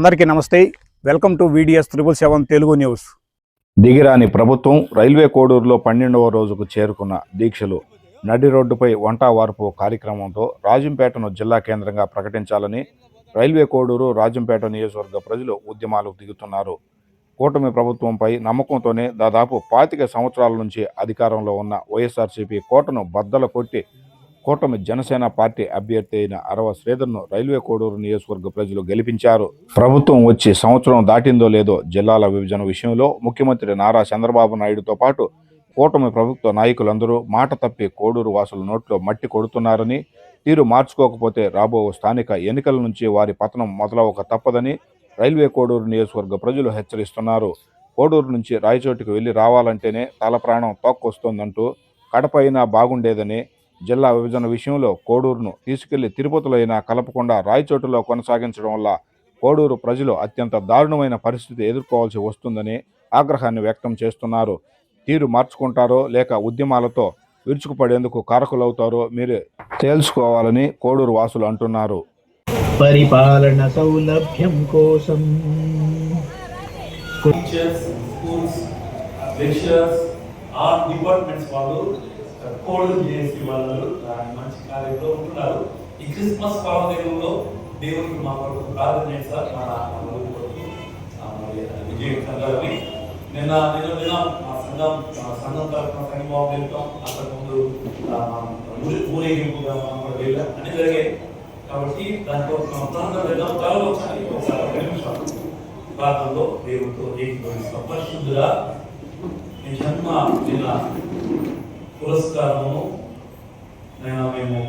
అందరికీ నమస్తే. Welcome to VDS triple seven Telugu news. దిగిరాని ప్రభుత్వం రైల్వే కోడూరులో పన్నెండవ రోజుకు చేరుకున్న దీక్షలు నడి రోడ్డుపై వంటా వార్పు కార్యక్రమంతో రాజంపేటను జిల్లా కేంద్రంగా ప్రకటించాలని రైల్వే కోడూరు రాజంపేట నియోజకవర్గ ప్రజలు ఉద్యమాలకు దిగుతున్నారు. కూటమి ప్రభుత్వంపై నమ్మకంతోనే దాదాపు పాతిక సంవత్సరాల నుంచి అధికారంలో ఉన్న వైఎస్ఆర్సీపీ కోటను బద్దలు కొట్టి కూటమి జనసేన పార్టీ అభ్యర్థి అయిన అరవ శ్రీధర్ను రైల్వే కోడూరు నియోజకవర్గ ప్రజలు గెలిపించారు. ప్రభుత్వం వచ్చి సంవత్సరం దాటిందో లేదో జిల్లాల విభజన విషయంలో ముఖ్యమంత్రి నారా చంద్రబాబు నాయుడుతో పాటు కూటమి ప్రభుత్వ నాయకులందరూ మాట తప్పి కోడూరు వాసుల నోట్లో మట్టి కొడుతున్నారని తీరు మార్చుకోకపోతే రాబో స్థానిక ఎన్నికల నుంచి వారి పతనం మొదలవక తప్పదని రైల్వే కోడూరు నియోజకవర్గ ప్రజలు హెచ్చరిస్తున్నారు. కోడూరు నుంచి రాయచోటికి వెళ్ళి రావాలంటేనే తల ప్రాణం తోక్కొస్తోందంటూ కడప అయినా బాగుండేదని జిల్లా విభజన విషయంలో కోడూరును తీసుకెళ్ళి తిరుపతిలో అయినా కలపకుండా రాయచోటులో కొనసాగించడం వల్ల కోడూరు ప్రజలు అత్యంత దారుణమైన పరిస్థితి ఎదుర్కోవాల్సి వస్తుందని ఆగ్రహాన్ని వ్యక్తం చేస్తున్నారు. తీరు మార్చుకుంటారో లేక ఉద్యమాలతో విరుచుకుపడేందుకు కారకులవుతారో మీరే తేల్చుకోవాలని కోడూరు వాసులు అంటున్నారు. పరిపాలన సౌలభ్యం కోసం టీచర్స్ స్కూల్స్ లెక్చరర్స్ డిపార్ట్మెంట్స్ వాళ్ళు కోడ్ చేసి వాళ్ళు మంచి కార్యంలో ఉంటున్నారు. ఈ క్రిస్మస్ పర్వదినంలో దేవుడికి మా కొరకు ప్రార్థన చేస్తారు మన విజయ సంఘాలని నిన్న నిన్న నిన్న మా సంఘం మా సంఘం తరఫున సంఘం వెళ్తాం. అంతకు ముందు ఊరేగింపుగా మనం కూడా వెళ్ళాం. అని జరిగాయి. కాబట్టి దానికోసం మనం ప్రార్థన వెళ్దాం త్వరలో ఒకసారి ఒకసారి ఒక నిమిషం. ప్రార్థనలో దేవుడితో ఏకీభవిస్తాం. పరిశుద్ధుగా నీ జన్మ దిన పురస్కారమును నేను మేము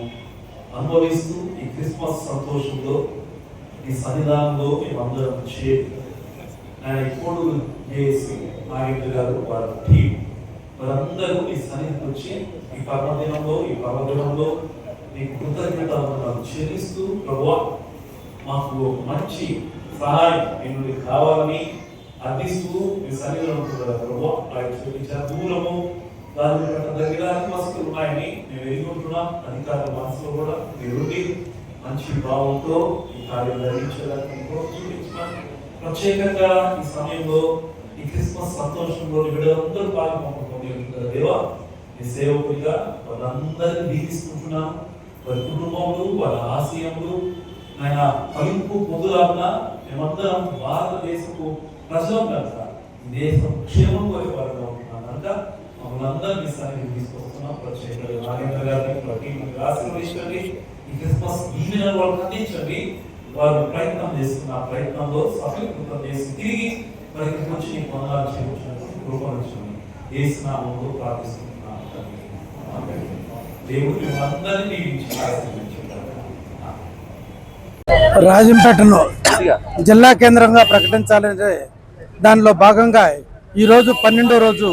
అనుభవిస్తూ ఈ క్రిస్మస్ సంతోషంలో ఈ సన్నిధానంలో మేమందరం చేరి ఆయన ఇప్పుడు చేసి నాగేంద్ర గారు వారి టీం వారందరూ ఈ సన్నిధికి వచ్చి ఈ పర్వదినంలో ఈ పర్వదినంలో నీ కృతజ్ఞత చెల్లిస్తూ ప్రభువా మాకు ఒక మంచి సహాయం మీ నుండి కావాలని అర్థిస్తూ మీ సన్నిధిలో ఉంటున్నారు ప్రభు ఆయన దూరము దాని దగ్గరానికి వస్తువులు ఉన్నాయని మేము ఎదుర్కొంటున్నాం అధికారుల మనసులో కూడా మీరుండి మంచి భావంతో ఈ కార్యం జరిగించడానికి కూడా ప్రత్యేకంగా ఈ సమయంలో ఈ క్రిస్మస్ సంతోషంలో వీళ్ళందరూ పాల్గొనుకుంటున్నారు దేవా. నీ సేవకుడిగా వాళ్ళందరినీ దీవిస్తుంటున్నాను. వారి కుటుంబములు వాళ్ళ ఆశయములు ఆయన పలుపు పొందులాగా మేమందరం భారతదేశపు ప్రజలం కనుక దేశం క్షేమం కోరే వారిగా ఉంటున్నాం కనుక మమ్మల్ని అందరినీ తీసుకొస్తున్నాం ప్రత్యేకంగా నాగేంద్ర గారిని ప్రతి ఆశీర్వదించండి ఈ క్రిస్మస్ ఈవెన వాళ్ళకి అందించండి. వారు ప్రయత్నం చేస్తున్న ప్రయత్నంలో సఫలీకృతం చేసి తిరిగి మరి ఇక్కడికి వచ్చి చేయించినటువంటి స్నామంలో ప్రార్థిస్తున్నాను. దేవుడు ఆశీర్వదించుగాక. రాజంపేటను జిల్లా కేంద్రంగా ప్రకటించాలనే దానిలో భాగంగా ఈరోజు పన్నెండో రోజు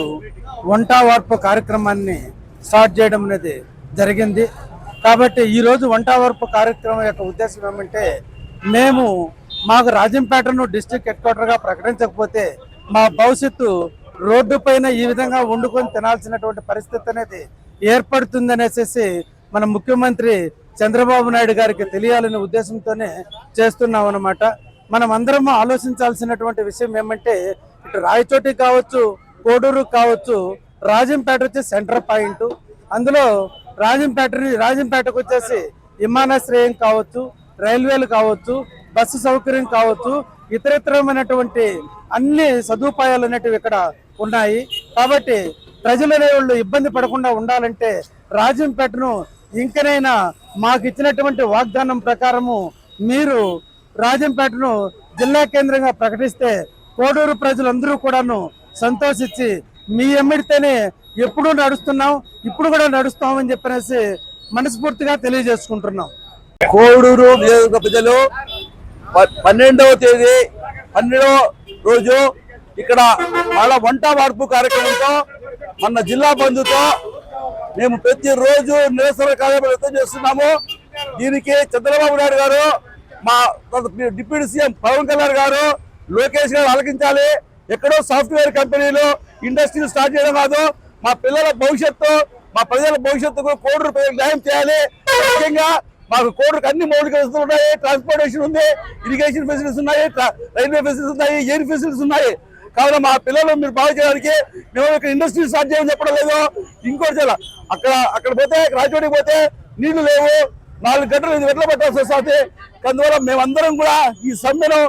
వంట వార్పు కార్యక్రమాన్ని స్టార్ట్ చేయడం అనేది జరిగింది. కాబట్టి ఈరోజు వంట వార్పు కార్యక్రమం యొక్క ఉద్దేశం ఏమంటే మేము మాకు రాజంపేటను డిస్ట్రిక్ట్ హెడ్ క్వార్టర్గా ప్రకటించకపోతే మా భవిష్యత్తు రోడ్డు పైన ఈ విధంగా వండుకొని తినాల్సినటువంటి పరిస్థితి అనేది ఏర్పడుతుందనేసి మన ముఖ్యమంత్రి చంద్రబాబు నాయుడు గారికి తెలియాలనే ఉద్దేశంతోనే చేస్తున్నాం అనమాట మనం అందరం ఆలోచించాల్సినటువంటి విషయం ఏమంటే ఇటు రాయచోటి కావచ్చు కోడూరు కావచ్చు రాజంపేట వచ్చి సెంటర్ పాయింట్. అందులో రాజంపేట రాజంపేటకు వచ్చేసి విమానాశ్రయం కావచ్చు రైల్వేలు కావచ్చు బస్సు సౌకర్యం కావచ్చు ఇతరితరమైనటువంటి అన్ని సదుపాయాలు అనేటివి ఇక్కడ ఉన్నాయి. కాబట్టి ప్రజలు అనేవాళ్ళు ఇబ్బంది పడకుండా ఉండాలంటే రాజంపేటను ఇంకనైనా మాకు ఇచ్చినటువంటి వాగ్దానం ప్రకారము మీరు రాజంపేటను జిల్లా కేంద్రంగా ప్రకటిస్తే కోడూరు ప్రజలందరూ కూడాను సంతోషించి మీ ఎమ్మిడితేనే ఎప్పుడూ నడుస్తున్నాం ఇప్పుడు కూడా నడుస్తామని చెప్పనేసి మనస్ఫూర్తిగా తెలియజేసుకుంటున్నాం. కోడూరు నియోజకవర్గ ప్రజలు ప- పన్నెండవ తేదీ పన్నెండవ రోజు ఇక్కడ వాళ్ళ వంట వార్పు కార్యక్రమంతో మన జిల్లా బంధుతో మేము ప్రతిరోజు నిరసన కార్యక్రమం చేస్తున్నాము. దీనికి చంద్రబాబు నాయుడు గారు మా డిప్యూటీ సీఎం పవన్ కళ్యాణ్ గారు లోకేష్ గారు ఆలకించాలి. ఎక్కడో సాఫ్ట్వేర్ కంపెనీలు ఇండస్ట్రీలు స్టార్ట్ చేయడం కాదు. మా పిల్లల భవిష్యత్తు మా ప్రజల భవిష్యత్తుకు కోటి రూపాయలు న్యాయం చేయాలి. ముఖ్యంగా మాకు కోటికి అన్ని మౌలిక వసతులు ఉన్నాయి. ట్రాన్స్పోర్టేషన్ ఉంది ఇరిగేషన్ ఫెసిలిటీస్ ఉన్నాయి ట్రా- రైల్వే ఫెసిలిటీస్ ఉన్నాయి ఎయిర్ ఫెసిలిటీస్ ఉన్నాయి. కావున మా పిల్లలు మీరు బాగు చేయడానికి మేము ఇక్కడ ఇండస్ట్రీ స్టార్ట్ చేయమని చెప్పడం లేదు. ఇంకోటి చాలా అక్కడ అక్కడ పోతే రాజోడికి పోతే నీళ్ళు లేవు. నాలుగు గంటలు ఐదు గంటలు పట్టాల్సి వస్తుంది. అందువల్ల మేమందరం కూడా ఈ సమ్మెను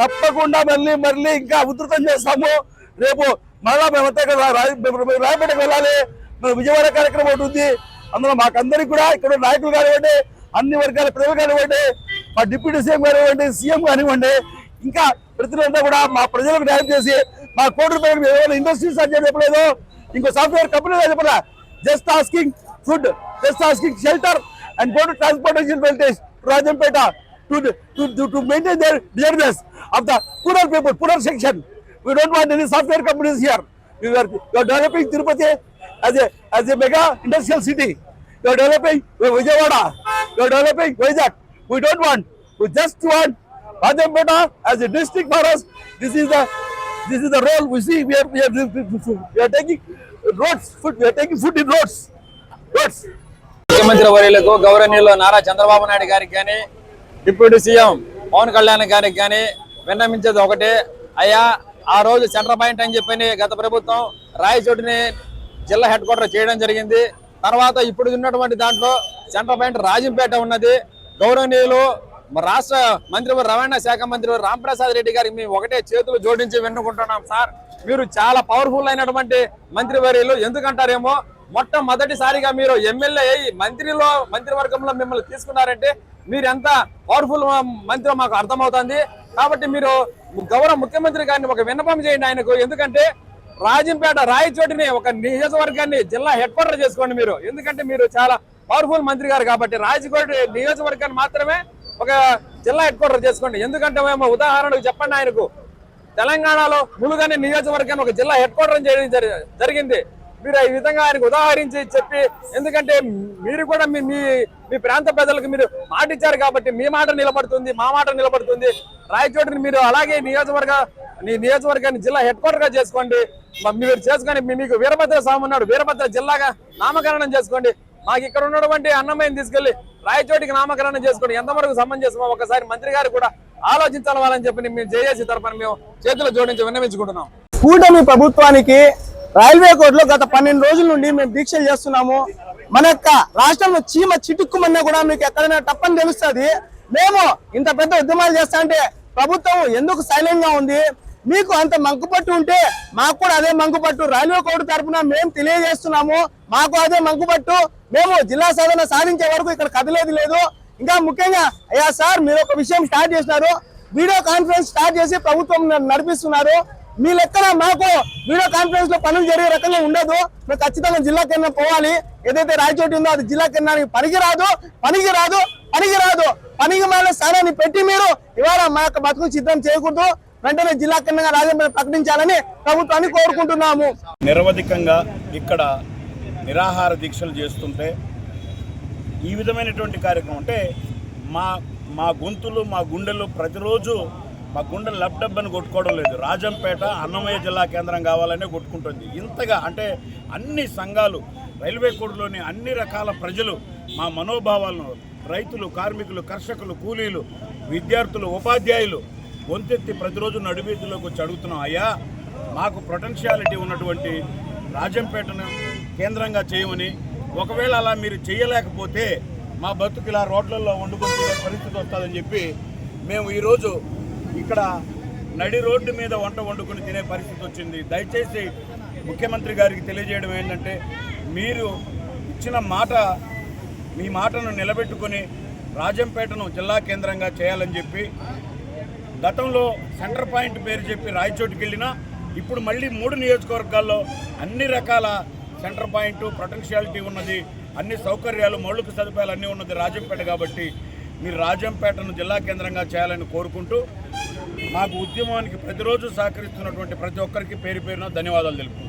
తప్పకుండా మళ్ళీ మళ్ళీ ఇంకా ఉధృతం చేస్తాము. రేపు మళ్ళా మేమంతా ఇక్కడ రాయపేటకు వెళ్ళాలి. మన విజయవాడ కార్యక్రమం ఒకటి ఉంది. అందులో మాకందరికి కూడా ఇక్కడ నాయకులు కానివ్వండి అన్ని వర్గాల ప్రజలు కానివ్వండి మా డిప్యూటీ సీఎం కానివ్వండి సీఎం కానివ్వండి ఇంకా ప్రతినిధులంతా కూడా మా ప్రజలకు న్యాయం చేసి మా కోటి రూపాయలు మేము ఏమైనా ఇండస్ట్రీ స్టార్ట్ చెప్పలేదు. ఇంకో సాఫ్ట్వేర్ కంపెనీ చెప్పలే? Just asking food just asking shelter and go to transportation వెల్టేజ్ Rajampet to, to, to, to maintain their dearness of the poorer people, poorer section. we don't want any software companies here. We are, we are developing Tirupati as a as a mega industrial city. We are developing Vijayawada. We are developing Vizag. We don't want. We just want Rajampeta as a district for us. This is the this is the role we see. We are we are, we are taking roads. Food. We are taking food in roads. Roads. ముఖ్యమంత్రి వర్యులకు గౌరవనీయులు నారా చంద్రబాబు నాయుడు గారికి కానీ deputy CM Pawan Kalyan గారికి కానీ విన్నమించేది ఒకటే అయ్యా ఆ రోజు సెంటర్ పాయింట్ అని చెప్పని గత ప్రభుత్వం రాయచోటిని జిల్లా హెడ్ క్వార్టర్ చేయడం జరిగింది. తర్వాత ఇప్పుడు ఉన్నటువంటి దాంట్లో సెంటర్ పాయింట్ రాజంపేట ఉన్నది. గౌరవనీయులు రాష్ట్ర మంత్రి రవాణా శాఖ మంత్రి రాంప్రసాద్ రెడ్డి గారికి మేము ఒకటే చేతులు జోడించి వెన్నుకుంటున్నాం సార్. మీరు చాలా పవర్ఫుల్ అయినటువంటి మంత్రి వర్యులు ఎందుకంటారేమో మొట్టమొదటిసారిగా మీరు ఎమ్మెల్యే అయ్యి మంత్రిలో మంత్రివర్గంలో మిమ్మల్ని తీసుకున్నారంటే మీరు ఎంత పవర్ఫుల్ మంత్రి మాకు అర్థమవుతుంది. కాబట్టి మీరు గౌరవ ముఖ్యమంత్రి గారిని ఒక విన్నపం చేయండి ఆయనకు. ఎందుకంటే రాజంపేట రాయచోటిని ఒక నియోజకవర్గాన్ని జిల్లా హెడ్ క్వార్టర్ చేసుకోండి మీరు. ఎందుకంటే మీరు చాలా పవర్ఫుల్ మంత్రి గారు కాబట్టి రాజకోట నియోజకవర్గాన్ని మాత్రమే ఒక జిల్లా హెడ్ క్వార్టర్ చేసుకోండి. ఎందుకంటే మేము ఉదాహరణకు చెప్పండి ఆయనకు. తెలంగాణలో ములుగనే నియోజకవర్గాన్ని ఒక జిల్లా హెడ్ క్వార్టర్ చేయడం జరిగింది. మీరు ఈ విధంగా ఆయనకు ఉదాహరించి చెప్పి ఎందుకంటే మీరు కూడా మీ మీ మీ ప్రాంత ప్రజలకు మీరు మాట ఇచ్చారు కాబట్టి మీ మాట నిలబడుతుంది మా మాట నిలబడుతుంది. రాయచోటిని మీరు అలాగే నియోజకవర్గ నీ నియోజకవర్గాన్ని జిల్లా హెడ్ క్వార్టర్గా చేసుకోండి. మీరు చేసుకొని మీకు వీరభద్ర స్వామి ఉన్నాడు వీరభద్ర జిల్లాగా నామకరణం చేసుకోండి. మాకు ఇక్కడ ఉన్నటువంటి అన్నమయ్యని తీసుకెళ్ళి రాయచోటికి నామకరణం చేసుకోండి. ఎంతవరకు సమంజసమో ఒకసారి మంత్రి గారు కూడా ఆలోచించాలని చెప్పి మేము జేఏసీ తరఫున మేము చేతులు జోడించి విన్నవించుకుంటున్నాం. కూటమి ప్రభుత్వానికి రైల్వే కోర్టులో గత పన్నెండు రోజుల నుండి మేము దీక్షలు చేస్తున్నాము. మన యొక్క రాష్ట్రంలో చీమ చిటుక్కుమన్నా కూడా మీకు ఎక్కడైనా తప్పని తెలుస్తుంది. మేము ఇంత పెద్ద ఉద్యమాలు చేస్తా అంటే ప్రభుత్వం ఎందుకు సైలెంట్గా ఉంది? మీకు అంత మంకుపట్టు ఉంటే మాకు కూడా అదే మంకుపట్టు. రైల్వే కోర్టు తరపున మేము తెలియజేస్తున్నాము. మాకు అదే మంకుపట్టు. మేము జిల్లా సాధన సాధించే వరకు ఇక్కడ కదలేదు లేదు. ఇంకా ముఖ్యంగా అయ్యా సార్ మీరు ఒక విషయం స్టార్ట్ చేసినారు. వీడియో కాన్ఫరెన్స్ స్టార్ట్ చేసి ప్రభుత్వం నడిపిస్తున్నారు. మీ లెక్కన మాకు? వీడియో కాన్ఫరెన్స్లో పనులు జరిగే రకంగా ఉండదు. మేము ఖచ్చితంగా జిల్లా కేంద్రం పోవాలి. ఏదైతే రాయచోటి ఉందో అది జిల్లా కేంద్రానికి పనికి రాదు పనికి రాదు పనికి రాదు పనికి మాల స్థానాన్ని పెట్టి మీరు ఇవాళ మా యొక్క బతుకు సిద్ధం చేయకూడదు. వెంటనే జిల్లా కేంద్రంగా రాజంపేట ప్రకటించాలని ప్రభుత్వాన్ని కోరుకుంటున్నాము. నిరవధికంగా ఇక్కడ నిరాహార దీక్షలు చేస్తుంటే ఈ విధమైనటువంటి కార్యక్రమం అంటే మా మా గొంతులు మా గుండెలు ప్రతిరోజు మా గుండె లబ్డబ్బని కొట్టుకోవడం లేదు. రాజంపేట అన్నమయ్య జిల్లా కేంద్రం కావాలనే కొట్టుకుంటుంది. ఇంతగా అంటే అన్ని సంఘాలు రైల్వే కోడ్లోని అన్ని రకాల ప్రజలు మా మనోభావాలను రైతులు కార్మికులు కర్షకులు కూలీలు విద్యార్థులు ఉపాధ్యాయులు గొంతెత్తి ప్రతిరోజు నడివీధుల్లోకి వచ్చి అడుగుతున్నాం. అయ్యా మాకు పొటెన్షియాలిటీ ఉన్నటువంటి రాజంపేటను కేంద్రంగా చేయమని. ఒకవేళ అలా మీరు చేయలేకపోతే మా బతుకు ఇలా రోడ్లలో వండుకొని పరిస్థితి వస్తుందని చెప్పి మేము ఈరోజు ఇక్కడ నడి రోడ్డు మీద వంట వండుకొని తినే పరిస్థితి వచ్చింది. దయచేసి ముఖ్యమంత్రి గారికి తెలియజేయడం ఏంటంటే మీరు ఇచ్చిన మాట మీ మాటను నిలబెట్టుకొని రాజంపేటను జిల్లా కేంద్రంగా చేయాలని చెప్పి గతంలో సెంటర్ పాయింట్ పేరు చెప్పి రాయచోటికి వెళ్ళినా ఇప్పుడు మళ్ళీ మూడు నియోజకవర్గాల్లో అన్ని రకాల సెంటర్ పాయింట్ పొటెన్షియాలిటీ ఉన్నది అన్ని సౌకర్యాలు మౌలిక సదుపాయాలు అన్నీ ఉన్నది రాజంపేట కాబట్టి మీరు రాజంపేటను జిల్లా కేంద్రంగా చేయాలని కోరుకుంటూ మాకు ఉద్యమానికి ప్రతిరోజు సహకరిస్తున్నటువంటి ప్రతి ఒక్కరికి పేరు పేరున ధన్యవాదాలు తెలుపు